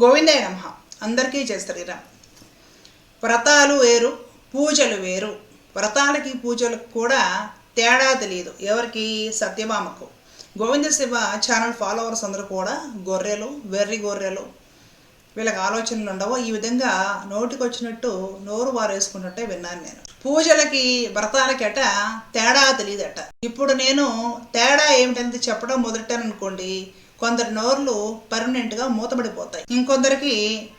గోవిందే నమ. అందరికీ చేస్తారు వ్రతాలు వేరు పూజలు వేరు. వ్రతాలకి పూజలకు కూడా తేడా తెలియదు ఎవరికి? సత్యభామకు. గోవింద శివ ఛానల్ ఫాలోవర్స్ అందరూ కూడా గొర్రెలు వెర్రి గొర్రెలు వీళ్ళకి ఆలోచనలు ఉండవు. ఈ విధంగా నోటికి వచ్చినట్టు నోరు వారేసుకున్నట్టే విన్నాను నేను. పూజలకి వ్రతాలకట తేడా తెలియదట ఇప్పుడు నేను తేడా ఏమిటనేది చెప్పడం మొదలెట్టాననుకోండి కొందరి నోర్లు పర్మనెంట్గా మూతపడిపోతాయి ఇంకొందరికి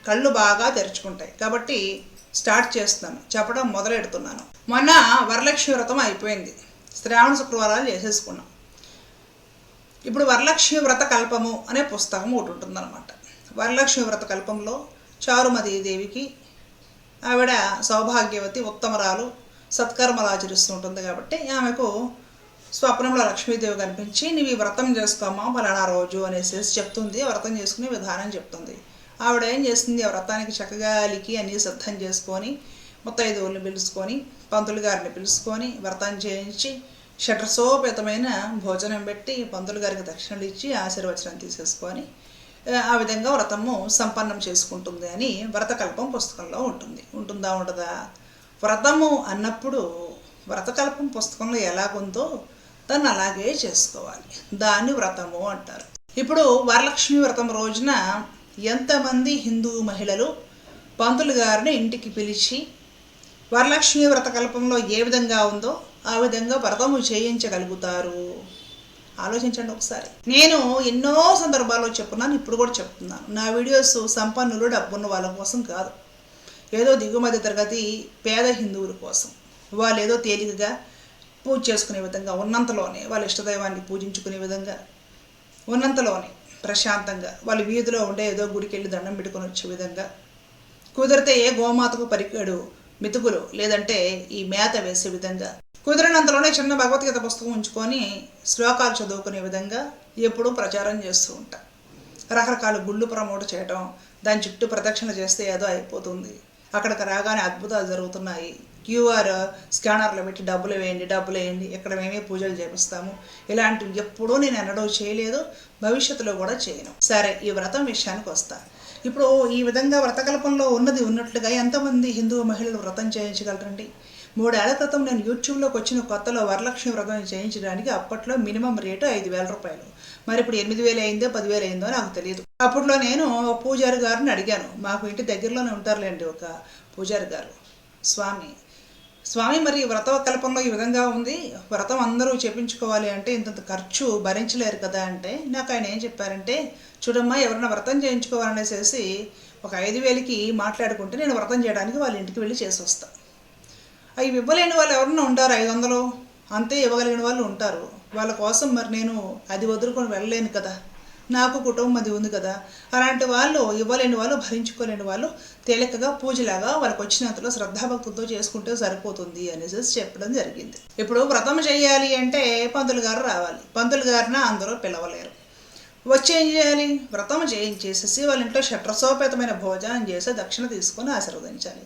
కళ్ళు బాగా తెరుచుకుంటాయి. కాబట్టి స్టార్ట్ చేస్తున్నాను. చెప్పడం మొదలెడుతున్నాను. మొన్న వరలక్ష్మి వ్రతం అయిపోయింది. శ్రావణ శుక్రవారాలు చేసేసుకున్నాం. ఇప్పుడు వరలక్ష్మి వ్రత కల్పము అనే పుస్తకం ఒకటి ఉంటుందన్నమాట. వరలక్ష్మి వ్రత కల్పంలో చారుమతి దేవికి ఆవిడ సౌభాగ్యవతి ఉత్తమరాలు సత్కర్మలు ఆచరిస్తుంటుంది కాబట్టి ఆమెకు స్వప్నంలో లక్ష్మీదేవి కనిపించి నీవి వ్రతం చేసుకోమా ఫలానా రోజు అనేసి చెప్తుంది. వ్రతం చేసుకునే విధానం చెప్తుంది. ఆవిడ ఏం చేస్తుంది? ఆ వ్రతానికి చక్కగా అలికి అన్నీ సిద్ధం చేసుకొని ముత్తైదువుల్ని పిలుచుకొని పంతులు గారిని పిలుచుకొని వ్రతం చేయించి షట్రసోపేతమైన భోజనం పెట్టి పంతులు గారికి దక్షిణలు ఇచ్చి ఆశీర్వచనం తీసేసుకొని ఆ విధంగా వ్రతము సంపన్నం చేసుకుంటుంది అని వ్రతకల్పం పుస్తకంలో ఉంటుంది. ఉంటుందా ఉండదా? వ్రతము అన్నప్పుడు వ్రతకల్పం పుస్తకంలో ఎలాగుందో దాన్ని అలాగే చేసుకోవాలి. దాన్ని వ్రతము అంటారు. ఇప్పుడు వరలక్ష్మి వ్రతం రోజున ఎంతమంది హిందూ మహిళలు పంతులు గారిని ఇంటికి పిలిచి వరలక్ష్మి వ్రతకల్పంలో ఏ విధంగా ఉందో ఆ విధంగా వ్రతము చేయించగలుగుతారు? ఆలోచించండి ఒకసారి. నేను ఎన్నో సందర్భాల్లో చెప్పున్నాను ఇప్పుడు కూడా చెప్తున్నాను. నా వీడియోస్ సంపన్నులు డబ్బున్న వాళ్ళ కోసం కాదు. ఏదో దిగుమతి తరగతి పేద హిందువుల కోసం. వాళ్ళు ఏదో తేలికగా పూజ చేసుకునే విధంగా ఉన్నంతలోనే వాళ్ళ ఇష్టదైవాన్ని పూజించుకునే విధంగా ఉన్నంతలోనే ప్రశాంతంగా వాళ్ళ వీధిలో ఉండే ఏదో గుడికి వెళ్ళి దండం పెట్టుకొని వచ్చే విధంగా. కుదిరితే ఏ గోమాతకు పరికాడు మెతుకులు లేదంటే ఈ మేత వేసే విధంగా. కుదిరినంతలోనే చిన్న భగవద్గీత పుస్తకం ఉంచుకొని శ్లోకాలు చదువుకునే విధంగా ఎప్పుడూ ప్రచారం చేస్తూ ఉంటా. రకరకాల గుళ్ళు ప్రమోట్ చేయడం దాని చుట్టూ ప్రదక్షిణ చేస్తే ఏదో అయిపోతుంది. అక్కడికి రాగానే అద్భుతాలు జరుగుతున్నాయి. క్యూఆర్ స్కానర్లో పెట్టి డబ్బులు వేయండి డబ్బులు వేయండి ఇక్కడ మేమే పూజలు చేపిస్తాము. ఇలాంటివి ఎప్పుడూ నేను ఎన్నడూ చేయలేదు భవిష్యత్తులో కూడా చేయను. సరే ఈ వ్రతం విషయానికి వస్తా. ఇప్పుడు ఈ విధంగా వ్రతకల్పంలో ఉన్నది ఉన్నట్లుగా ఎంతమంది హిందూ మహిళలు వ్రతం చేయించగలరండి? మూడేళ్ళ క్రితం నేను యూట్యూబ్లోకి వచ్చిన కొత్తలో వరలక్ష్మి వ్రతం చేయించడానికి అప్పట్లో మినిమం రేటు ఐదు వేల రూపాయలు. మరి ఇప్పుడు ఎనిమిది వేలు అయిందో పదివేలు అయిందో నాకు తెలియదు. అప్పట్లో నేను పూజారి గారిని అడిగాను. మాకు ఇంటి దగ్గరలోనే ఉంటారులేండి ఒక పూజారి గారు. స్వామి స్వామి మరి వ్రత కల్పంలో ఈ విధంగా ఉంది. వ్రతం అందరూ చేపించుకోవాలి అంటే ఇంత ఖర్చు భరించలేరు కదా అంటే నాకు ఆయన ఏం చెప్పారంటే చూడమ్మా ఎవరైనా వ్రతం చేయించుకోవాలనేసేసి ఒక ఐదు వేలకి మాట్లాడుకుంటే నేను వ్రతం చేయడానికి వాళ్ళ ఇంటికి వెళ్ళి చేసి వస్తాను అవి ఇవ్వలేని వాళ్ళు ఎవరన్నా ఉంటారు ఐదు వందలు? అంతే ఇవ్వగలిగిన వాళ్ళు ఉంటారు. వాళ్ళ కోసం మరి నేను అది వదులుకొని వెళ్ళలేను కదా. నాకు కుటుంబం అది ఉంది కదా. అలాంటి వాళ్ళు ఇవ్వలేని వాళ్ళు భరించుకోలేని వాళ్ళు తేలికగా పూజలాగా వాళ్ళకి వచ్చినంతలో శ్రద్ధాభక్తులతో చేసుకుంటే సరిపోతుంది అనేసి చెప్పడం జరిగింది. ఇప్పుడు వ్రతం చేయాలి అంటే పంతులు గారు రావాలి. పంతులు గారిన అందరూ పిలవలేరు. వచ్చి ఏం చేయాలి? వ్రతం చేయించేసేసి వాళ్ళ ఇంట్లో షట్రసోపేతమైన భోజనం చేసి దక్షిణ తీసుకొని ఆశీర్వదించాలి.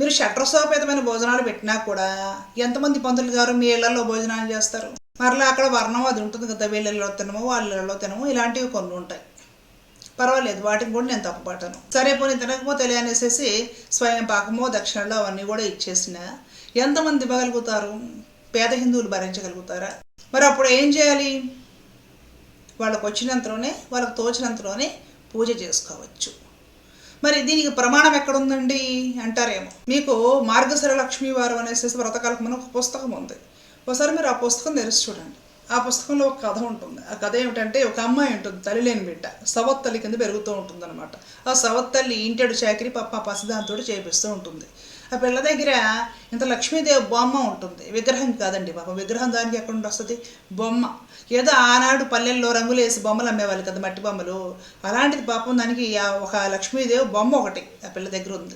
మీరు షట్రసోపేతమైన భోజనాలు పెట్టినా కూడా ఎంతమంది పంతులు గారు మీ ఇళ్ళలో భోజనాలు చేస్తారు? మరలా అక్కడ వర్ణం అది ఉంటుంది కదా వీళ్ళలో తినము వాళ్ళలో తినము ఇలాంటివి కొన్ని ఉంటాయి. పర్వాలేదు వాటిని కూడా నేను తప్పుపట్టాను సరే పోనీ తినకపోతే అనేసి స్వయం పాకమో దక్షిణలో అవన్నీ కూడా ఇచ్చేసిన. ఎంతమంది ఇవ్వగలుగుతారు? పేద హిందువులు భరించగలుగుతారా? మరి అప్పుడు ఏం చేయాలి? వాళ్ళకు వచ్చినంతలోనే వాళ్ళకు తోచినంతలోనే పూజ చేసుకోవచ్చు. మరి దీనికి ప్రమాణం ఎక్కడుందండి? అంటారేమో. మీకు మార్గశర లక్ష్మీ అనేసి అనేసి వ్రతకల్పన ఒక పుస్తకం ఉంది. ఒకసారి మీరు ఆ పుస్తకం తెరిచి చూడండి. ఆ పుస్తకంలో ఒక కథ ఉంటుంది. ఆ కథ ఏమిటంటే ఒక అమ్మాయి ఉంటుంది తల్లి లేని బిడ్డ. సవత్తల్లి కింద పెరుగుతూ ఉంటుంది అనమాట ఆ సవత్తల్లి ఇంటెడు చాకరి పప్ప పసిదాంతో చేపిస్తూ ఉంటుంది. ఆ పిల్ల దగ్గర ఇంత లక్ష్మీదేవి బొమ్మ ఉంటుంది. విగ్రహం కాదండి పాపం. విగ్రహం దానికి ఎక్కడ నుండి వస్తుంది? బొమ్మ. ఏదో ఆనాడు పల్లెల్లో రంగులు వేసి బొమ్మలు అమ్మేవాళ్ళు కదా మట్టి బొమ్మలు. అలాంటిది పాపం దానికి ఆ ఒక లక్ష్మీదేవి బొమ్మ ఒకటి ఆ పిల్ల దగ్గర ఉంది.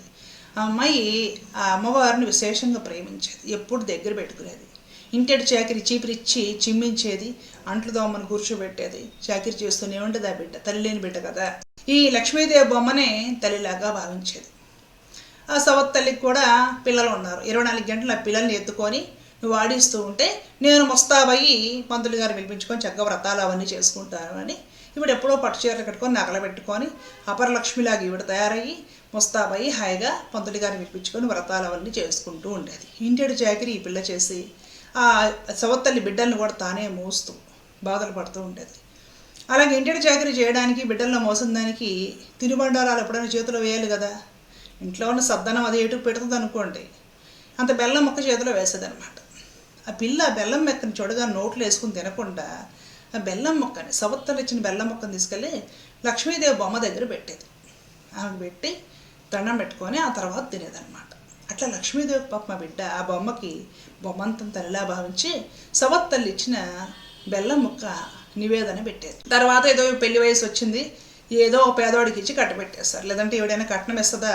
ఆ అమ్మాయి ఆ అమ్మవారిని విశేషంగా ప్రేమించేది. ఎప్పుడు దగ్గర పెట్టుకునేది. ఇంటెడు చాకిరి చీపిరిచ్చి చిమ్మించేది అంట్లు దోమను కూర్చోబెట్టేది. చాకిరి చేస్తూనే ఉండేది ఆ బిడ్డ తల్లి లేని బిడ్డ కదా. ఈ లక్ష్మీదేవి బొమ్మనే తల్లిలాగా భావించేది. ఆ సవత్ తల్లికి కూడా పిల్లలు ఉన్నారు. ఇరవై నాలుగు గంటలు ఆ పిల్లల్ని ఎత్తుకొని నువ్వు ఆడిస్తూ ఉంటే నేను ముస్తాబయ్యి పంతులు గారు పిలిపించుకొని చక్కగా వ్రతాలు అవన్నీ చేసుకుంటాను అని ఇప్పుడు ఎప్పుడో పట్టు చీరలు కట్టుకొని నగలు పెట్టుకొని అపరలక్ష్మిలాగా ఈవిడ తయారయ్యి ముస్తాబయ్యి హాయిగా పంతులు గారిని పిలిపించుకొని వ్రతాలు అవన్నీ చేసుకుంటూ ఉండేది. ఇంటెడు చాకరీ ఈ పిల్ల చేసి సవత్తల్లి బిడ్డల్ని కూడా తానే మోస్తూ బాధలు పడుతూ ఉండేది. అలాగే ఇంటి చాకరీ చేయడానికి బిడ్డలను మోసం దానికి తినుబండారాలు ఎప్పుడైనా చేతిలో వేయాలి కదా? ఇంట్లో ఉన్న సద్దనం అది ఎటు పెడుతుంది అనుకోండి. అంత బెల్లం మొక్క చేతిలో వేసేదనమాట ఆ పిల్ల ఆ బెల్లం మెత్తని చూడగా నోట్లో వేసుకుని తినకుండా ఆ బెల్లం మొక్కని సవత్తలు ఇచ్చిన బెల్లం మొక్కని తీసుకెళ్ళి లక్ష్మీదేవి బొమ్మ దగ్గర పెట్టేది. ఆమె పెట్టి దండం పెట్టుకొని ఆ తర్వాత తినేదన్నమాట. అట్లా లక్ష్మీదేవి పాప మా బిడ్డ ఆ బొమ్మకి బొమ్మంతం తల్లిలా భావించి సవత్తల్లి ఇచ్చిన బెల్లం ముక్క నివేదన పెట్టేది. తర్వాత ఏదో పెళ్ళి వయసు వచ్చింది ఏదో పేదవాడికి ఇచ్చి కట్టబెట్టేస్తారు లేదంటే ఎవడైనా కట్నం ఇస్తుందా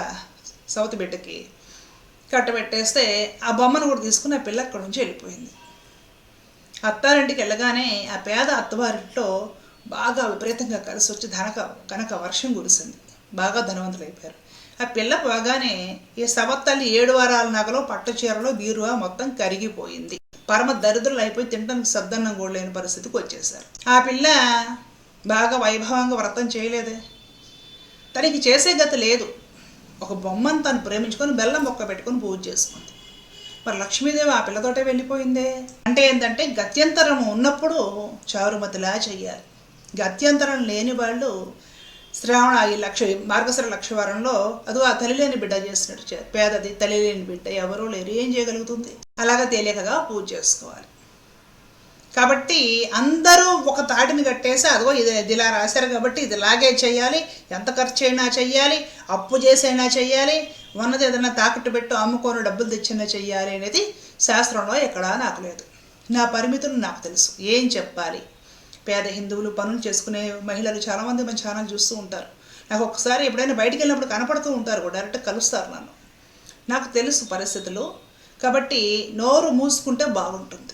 సవతి బిడ్డకి? కట్టబెట్టేస్తే ఆ బొమ్మను కూడా తీసుకుని ఆ పిల్ల అక్కడి నుంచి వెళ్ళిపోయింది. అత్తారింటికి వెళ్ళగానే ఆ పేద అత్తవారింట్లో బాగా విపరీతంగా కలిసి వచ్చి ధనక కనుక వర్షం కురిసింది. బాగా ధనవంతులు అయిపోయారు ఆ పిల్ల పోగానే ఈ సవత్తల్లి ఏడు వారాల నగలో పట్టు చీరలో బీరువా మొత్తం కరిగిపోయింది. పరమ దరిద్రులు అయిపోయి తినడానికి సద్దన్నం కూడా లేని పరిస్థితికి వచ్చేసారు ఆ పిల్ల బాగా వైభవంగా వ్రతం చేయలేదే. తనకి చేసే గతి లేదు. ఒక బొమ్మను తను ప్రేమించుకొని బెల్లం మొక్క పెట్టుకొని పూజ చేసుకుంది. మరి లక్ష్మీదేవి ఆ పిల్లతోటే వెళ్ళిపోయిందే? అంటే ఏంటంటే గత్యంతరం ఉన్నప్పుడు చారుమతిలా చెయ్యాలి. గత్యంతరం లేని వాళ్ళు శ్రావణ ఈ లక్ష మార్గశర లక్షవారంలో అదో ఆ తల్లిలేని బిడ్డ చేసినట్టు పేదది తల్లిలేని బిడ్డ ఎవరూ లేరు. ఏం చేయగలుగుతుంది? అలాగా తేలికగా పూజ చేసుకోవాలి. కాబట్టి అందరూ ఒక తాటిని కట్టేసి అదిగో ఇది ఇదిలా రాశారు కాబట్టి ఇది లాగే చేయాలి. ఎంత ఖర్చు అయినా చెయ్యాలి అప్పు చేసైనా చెయ్యాలి ఉన్నది ఏదైనా తాకట్టు పెట్టు అమ్ముకొని డబ్బులు తెచ్చినా చెయ్యాలి అనేది శాస్త్రంలో ఎక్కడా నాకు లేదు. నా పరిమితులు నాకు తెలుసు. ఏం చెప్పాలి? పేద హిందువులు పనులు చేసుకునే మహిళలు చాలామంది మన ఛానల్ చూస్తూ ఉంటారు. నాకు ఒకసారి ఎప్పుడైనా బయటికి వెళ్ళినప్పుడు కనపడుతూ ఉంటారు కూడా డైరెక్ట్ కలుస్తారు నన్ను. నాకు తెలుసు పరిస్థితులు కాబట్టి నోరు మూసుకుంటే బాగుంటుంది.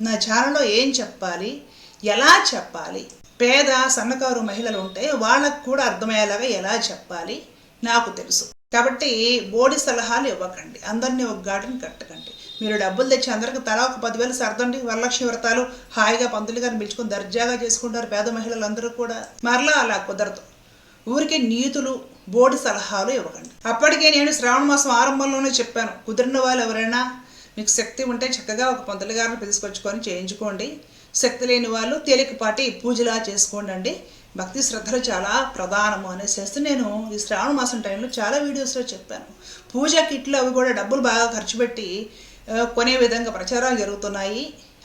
నా ఛానల్లో ఏం చెప్పాలి ఎలా చెప్పాలి పేద సన్నకారు మహిళలు ఉంటే వాళ్ళకు కూడా అర్థమయ్యేలాగా ఎలా చెప్పాలి నాకు తెలుసు. కాబట్టి బోడి సలహాలు ఇవ్వకండి. అందరినీ ఒక గాడిని కట్టకండి. మీరు డబ్బులు తెచ్చి అందరికి తలా ఒక పదివేలు సర్దండి వరలక్ష్మి వ్రతాలు హాయిగా పంతులు గారిని పిలుచుకొని దర్జాగా చేసుకుంటారు పేద మహిళలందరూ కూడా. మరలా అలా కుదరదు. ఊరికే నీతులు బోడి సలహాలు ఇవ్వకండి. అప్పటికే నేను శ్రావణ మాసం ఆరంభంలోనే చెప్పాను. కుదిరిన వాళ్ళు ఎవరైనా మీకు శక్తి ఉంటే చక్కగా ఒక పంతులు గారిని పిలుచుకొచ్చుకొని చేయించుకోండి. శక్తి లేని వాళ్ళు తేలికపాటి పూజలా చేసుకోండి అండి భక్తి శ్రద్ధలు చాలా ప్రధానము అనేసి నేను ఈ శ్రావణ మాసం టైంలో చాలా వీడియోస్లో చెప్పాను. పూజ కిట్లు అవి కూడా డబ్బులు బాగా ఖర్చు పెట్టి కొనే విధంగా ప్రచారాలు జరుగుతున్నాయి.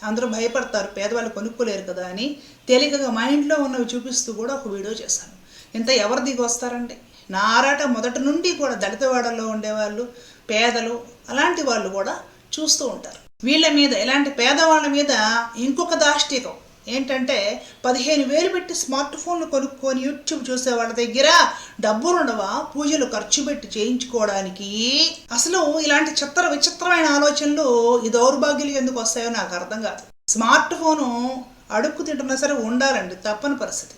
అందరూ భయపడతారు పేదవాళ్ళు కొనుక్కోలేరు కదా అని తేలికగా మా ఇంట్లో ఉన్నవి చూపిస్తూ కూడా ఒక వీడియో చేశాను. ఇంత ఎవరు దిగి వస్తారండి? నా ఆరాట మొదటి నుండి కూడా దళితవాడల్లో ఉండేవాళ్ళు పేదలు అలాంటి వాళ్ళు కూడా చూస్తూ ఉంటారు. వీళ్ళ మీద ఇలాంటి పేదవాళ్ళ మీద ఇంకొక దాష్టికం. ఏంటంటే పదిహేను వేలు పెట్టి స్మార్ట్ ఫోన్లు కొనుక్కొని యూట్యూబ్ చూసే వాళ్ళ దగ్గర డబ్బులుండవా పూజలు ఖర్చు పెట్టి చేయించుకోవడానికి. అసలు ఇలాంటి చిత్ర విచిత్రమైన ఆలోచనలు ఈ దౌర్భాగ్యులు ఎందుకు వస్తాయో నాకు అర్థం కాదు. స్మార్ట్ ఫోను అడుక్కు తింటున్నా సరే ఉండాలండి తప్పని పరిస్థితి.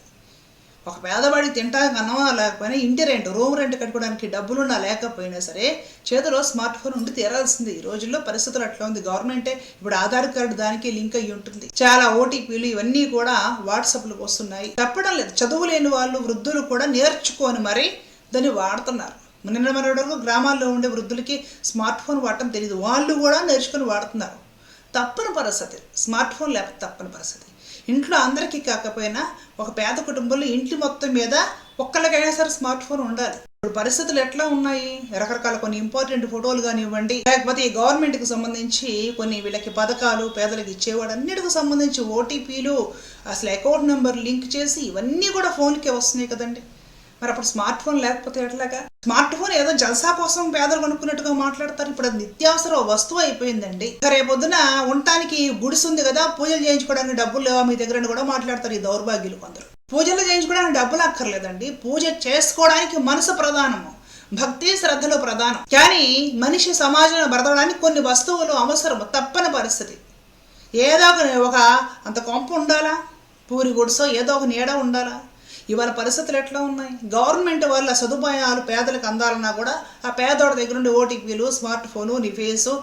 ఒక పేదవాడికి తింటానికి అన్నమా లేకపోయినా ఇంటి రెంట్ రూమ్ రెంట్ కట్టుకోవడానికి డబ్బులున్నా లేకపోయినా సరే చేతిలో స్మార్ట్ ఫోన్ ఉండి తీరాల్సింది. ఈ రోజుల్లో పరిస్థితులు అట్లా ఉంది. గవర్నమెంటే ఇప్పుడు ఆధార్ కార్డు దానికి లింక్ అయ్యి ఉంటుంది. చాలా ఓటీపీలు ఇవన్నీ కూడా వాట్సాప్లకు వస్తున్నాయి. తప్పడం లేదు. చదువు లేని వాళ్ళు వృద్ధులు కూడా నేర్చుకొని మరి దాన్ని వాడుతున్నారు. నిన్న మన వరకు గ్రామాల్లో ఉండే వృద్ధులకి స్మార్ట్ ఫోన్ వాడటం తెలియదు వాళ్ళు కూడా నేర్చుకొని వాడుతున్నారు. తప్పని పరిస్థితి. స్మార్ట్ ఫోన్ లేకపోతే తప్పని పరిస్థితి. ఇంట్లో అందరికీ కాకపోయినా ఒక పేద కుటుంబంలో ఇంటి మొత్తం మీద ఒక్కరికైనా సరే స్మార్ట్ ఫోన్ ఉండాలి. ఇప్పుడు పరిస్థితులు ఎట్లా ఉన్నాయి? రకరకాల కొన్ని ఇంపార్టెంట్ ఫోటోలు కానివ్వండి లేకపోతే ఈ గవర్నమెంట్కి సంబంధించి కొన్ని వీళ్ళకి పథకాలు పేదలకు ఇచ్చేవాడు అన్నిటికి సంబంధించి ఓటీపీలు అసలు అకౌంట్ నెంబర్ లింక్ చేసి ఇవన్నీ కూడా ఫోన్కే వస్తున్నాయి కదండి. మరి అప్పుడు స్మార్ట్ ఫోన్ లేకపోతే ఎట్లాగా? స్మార్ట్ ఫోన్ ఏదో జల్సా కోసం పేదలు కొనుక్కున్నట్టుగా మాట్లాడతారు. ఇప్పుడు అది నిత్యావసర వస్తువు అయిపోయిందండి. రేపొద్దున ఉండటానికి గుడిసు ఉంది కదా పూజలు చేయించుకోవడానికి డబ్బులు లేవా మీ దగ్గర కూడా మాట్లాడతారు ఈ దౌర్భాగ్యులు కొందరు. పూజలు చేయించుకోవడానికి డబ్బులు అక్కర్లేదండి. పూజ చేసుకోవడానికి మనసు ప్రధానము. భక్తి శ్రద్ధలు ప్రధానం. కానీ మనిషి సమాజంలో బ్రతకడానికి కొన్ని వస్తువులు అవసరం తప్పని పరిస్థితి. ఏదో ఒక ఒక అంత కొంప ఉండాలా? పూరి గుడిసో ఏదో ఒక నీడ ఉండాలా? ఇవాళ పరిస్థితులు ఎట్లా ఉన్నాయి? గవర్నమెంట్ వాళ్ళ సదుపాయాలు పేదలకు అందాలన్నా కూడా ఆ పేదోడి దగ్గర నుండి ఓటీపీలు స్మార్ట్ ఫోను నీ ఫేసు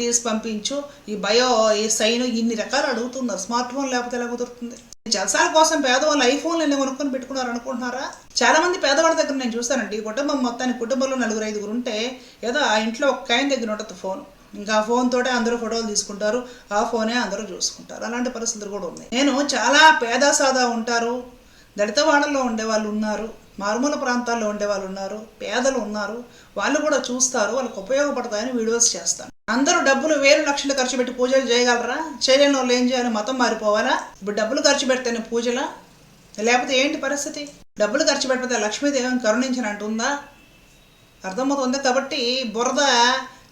తీసి పంపించు ఈ బయో ఈ సైన్ ఇన్ని రకాలు అడుగుతున్నారు. స్మార్ట్ ఫోన్ లేకపోతే ఎలా కుదురుతుంది? జలసాల కోసం పేదవాళ్ళు ఐఫోన్లు ఎన్ని కొనుక్కొని పెట్టుకున్నారు అనుకుంటున్నారా? చాలా మంది పేదవాళ్ళ దగ్గర నేను చూస్తానండి కుటుంబం మొత్తానికి కుటుంబంలో నలుగురు ఐదుగురు ఉంటే ఏదో ఆ ఇంట్లో ఒక్క ఆయన దగ్గర ఉంటుంది ఫోన్. ఇంకా ఆ ఫోన్ తోటే అందరూ ఫోటోలు తీసుకుంటారు ఆ ఫోనే అందరూ చూసుకుంటారు. అలాంటి పరిస్థితులు కూడా ఉన్నాయి. నేను చాలా పేద సాదా ఉంటారు. దళితవాడల్లో ఉండేవాళ్ళు ఉండే వాళ్ళు ఉన్నారు మారుమూల ప్రాంతాల్లో ఉండే వాళ్ళు ఉన్నారు పేదలు ఉన్నారు వాళ్ళు కూడా చూస్తారు వాళ్ళకి ఉపయోగపడతాయని వీడియోస్ చేస్తాను. అందరూ డబ్బులు వేలు లక్షలు ఖర్చు పెట్టి పూజలు చేయగలరా? చేయలేని వాళ్ళు ఏం చేయాలి? మతం మారిపోవాలా? ఇప్పుడు డబ్బులు ఖర్చు పెడితేనే పూజలా? లేకపోతే ఏంటి పరిస్థితి? డబ్బులు ఖర్చు పెట్టితే లక్ష్మీదేవిని అంటుందా అర్థమవుతుంది కాబట్టి బురద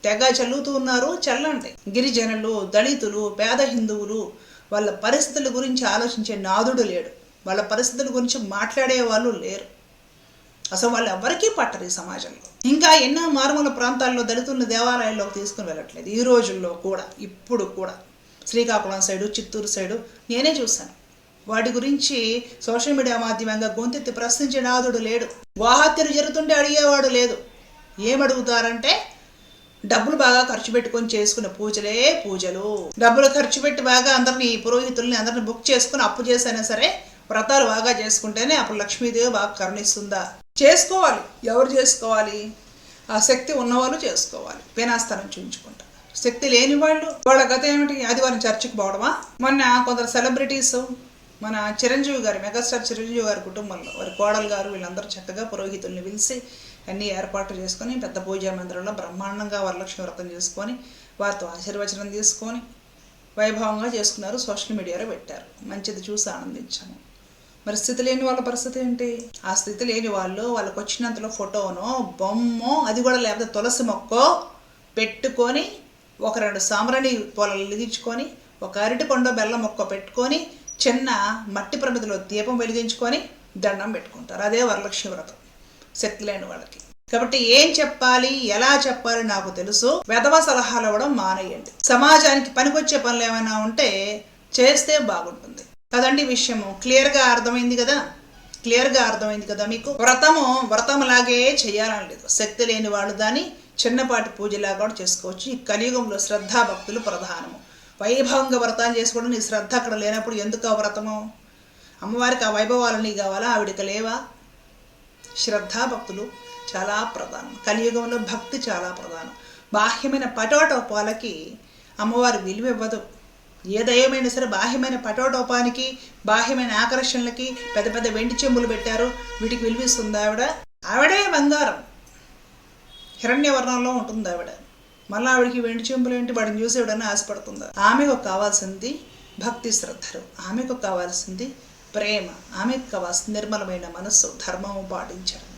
తెగ చల్లుతూ ఉన్నారు. చల్లండి. గిరిజనులు దళితులు పేద హిందువులు వాళ్ళ పరిస్థితుల గురించి ఆలోచించే నాదుడు లేడు. వాళ్ళ పరిస్థితుల గురించి మాట్లాడే వాళ్ళు లేరు. అసలు వాళ్ళు ఎవరికీ పట్టరు ఈ సమాజంలో. ఇంకా ఎన్నో మారుమూల ప్రాంతాల్లో దళితులను దేవాలయాల్లోకి తీసుకుని వెళ్ళట్లేదు. ఈ రోజుల్లో కూడా ఇప్పుడు కూడా. శ్రీకాకుళం సైడు చిత్తూరు సైడు నేనే చూశాను. వాటి గురించి సోషల్ మీడియా మాధ్యమంగా గొంతెత్తి ప్రశ్నించే నాదుడు లేడు. గోహత్యలు జరుగుతుంటే అడిగేవాడు లేదు. ఏమడుగుతారంటే డబ్బులు బాగా ఖర్చు పెట్టుకొని చేసుకునే పూజలే పూజలు. డబ్బులు ఖర్చు పెట్టి బాగా అందరినీ పురోహితుల్ని అందరిని బుక్ చేసుకుని అప్పు చేసైనా సరే వ్రతాలు బాగా చేసుకుంటేనే అప్పుడు లక్ష్మీదేవి బాగా కరుణిస్తుందా? చేసుకోవాలి. ఎవరు చేసుకోవాలి? ఆ శక్తి ఉన్నవాళ్ళు చేసుకోవాలి. పేనాస్థానం చూపించుకుంటారు శక్తి లేని వాళ్ళు. వాళ్ళ గత ఏమిటి? ఆదివారం చర్చికి పోవడమా? మొన్న కొందరు సెలబ్రిటీస్ మన చిరంజీవి గారు మెగాస్టార్ చిరంజీవి గారి కుటుంబంలో వారి కోడలు గారు వీళ్ళందరూ చక్కగా పురోహితుల్ని పిలిచి అన్ని ఏర్పాటు చేసుకొని పెద్ద పూజా మందిరంలో బ్రహ్మాండంగా వరలక్ష్మి వ్రతం చేసుకొని వారితో ఆశీర్వచనం తీసుకొని వైభవంగా చేసుకున్నారు. సోషల్ మీడియాలో పెట్టారు. మంచిది చూసి ఆనందించాము మరి స్థితి లేని వాళ్ళ పరిస్థితి ఏంటి ఆ స్థితి లేని వాళ్ళు వాళ్ళకి వచ్చినంతలో ఫోటోనో బొమ్మో అది కూడా లేకపోతే తులసి మొక్కో పెట్టుకొని ఒక రెండు సామరణి పొలలు వెలిగించుకొని ఒక అరటి పండు బెల్లం మొక్క పెట్టుకొని చిన్న మట్టి ప్రమిదిలో దీపం వెలిగించుకొని దండం పెట్టుకుంటారు. అదే వరలక్ష్మి వ్రతం. శక్తి లేని వాళ్ళకి. కాబట్టి ఏం చెప్పాలి ఎలా చెప్పాలి నాకు తెలుసు. వెధవ సలహాలు ఇవ్వడం మానేయండి. సమాజానికి పనికొచ్చే పనులు ఏమైనా ఉంటే చేస్తే బాగుంటుంది. కదండి విషయము. క్లియర్గా అర్థమైంది కదా? క్లియర్గా అర్థమైంది కదా మీకు? వ్రతము వ్రతంలాగే చేయాలని లేదు. శక్తి లేని వాళ్ళు దాన్ని చిన్నపాటి పూజలాగా కూడా చేసుకోవచ్చు. ఈ కలియుగంలో శ్రద్ధా భక్తులు ప్రధానము. వైభవంగా వ్రతాలు చేసుకోవడం నీ శ్రద్ధ అక్కడ లేనప్పుడు ఎందుకు ఆ వ్రతము? అమ్మవారికి ఆ వైభవాలని కావాలా? ఆవిడకి లేవా? శ్రద్ధాభక్తులు చాలా ప్రధానం. కలియుగంలో భక్తి చాలా ప్రధానం. బాహ్యమైన పటోటోపాలకి అమ్మవారి విలువ ఇవ్వదు. ఏ దయమైనా సరే బాహ్యమైన పటోటోపానికి బాహ్యమైన ఆకర్షణలకి పెద్ద పెద్ద వెండి చెంబులు పెట్టారు. వీటికి విలువిస్తుంది ఆవిడ. ఆవిడే బంగారం. హిరణ్యవర్ణంలో ఉంటుంది ఆవిడ. మళ్ళీ ఆవిడకి వెండి చెంబులు ఏంటి? వాడిని చూసి ఎవడన్నా ఆశపడుతుందా? ఆమెకు కావాల్సింది భక్తి శ్రద్ధలు. ఆమెకు కావాల్సింది ప్రేమ. ఆమెకు కావాల్సింది నిర్మలమైన మనస్సు ధర్మము పాటించడం.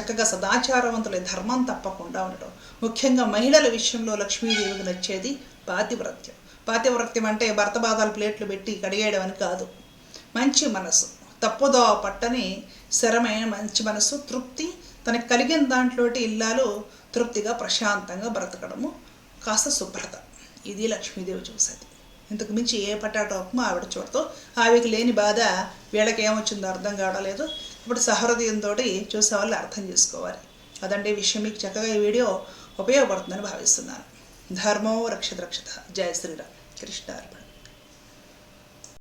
చక్కగా సదాచారవంతుల ధర్మం తప్పకుండా ఉండటం. ముఖ్యంగా మహిళల విషయంలో లక్ష్మీదేవికి నచ్చేది పాతివ్రత్యం. పాతివ్రత్యం అంటే భర్త బాధలు ప్లేట్లు పెట్టి కడిగేయడం అని కాదు. మంచి మనసు. తప్పుదో పట్టని స్థిరమైన మంచి మనసు తృప్తి తనకు కలిగిన దాంట్లోటి ఇల్లాలు తృప్తిగా ప్రశాంతంగా బ్రతకడము. కాస్త శుభ్రత. ఇది లక్ష్మీదేవి చూసేది. ఇంతకు మించి ఏ పటాటోపమో ఆవిడ చూడతో ఆవికి లేని బాధ వీళ్ళకి ఏమొచ్చిందో అర్థం కావడలేదు ఇప్పుడు సహృదయంతో చూసే వాళ్ళు అర్థం చేసుకోవాలి. అదంటే విషయం మీకు చక్కగా ఈ వీడియో ఉపయోగపడుతుందని భావిస్తున్నాను. धर्मो रक्षत रक्षतः जय श्रीराम कृष्णार्पण